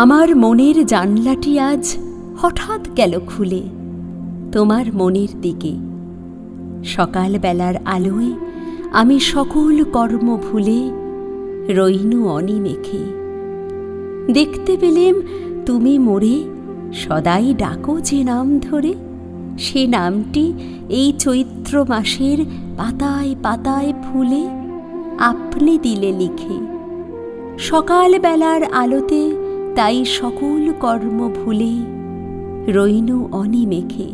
আমার মনের জানলাটি আজ হঠাৎ গেল খুলে, তোমার মনের দিকে। সকালবেলার আলোয় আমি সকল কর্ম ভুলে রইনু অনি মেখে দেখতে পেলেম তুমি মোরে সদাই ডাকো যে নাম ধরে, সে নামটি এই চৈত্র মাসের পাতায় পাতায় ফুলে আপনি দিলে লিখে। সকালবেলার আলোতে তাই সকল কর্ম ভুলে রইনু অনিমেখে।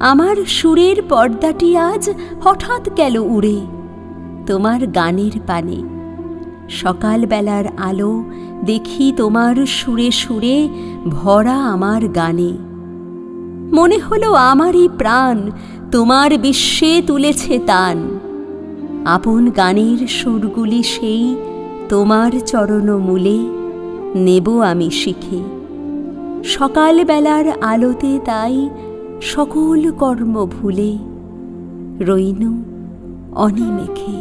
আমার সুরের পর্দাটি আজ হঠাৎ গেল উড়ে তোমার গানের পানে। সকালবেলার আলো দেখি তোমার সুরে সুরে ভরা আমার গানে। মনে হলো আমারই প্রাণ তোমার বিশ্বে তুলেছে তান। আপন গানের সুরগুলি সেই তোমার চরণ মূলে নেব আমি শিখে। সকালবেলার আলোতে তাই সকল কর্ম ভুলে রইনু অনিমেখে।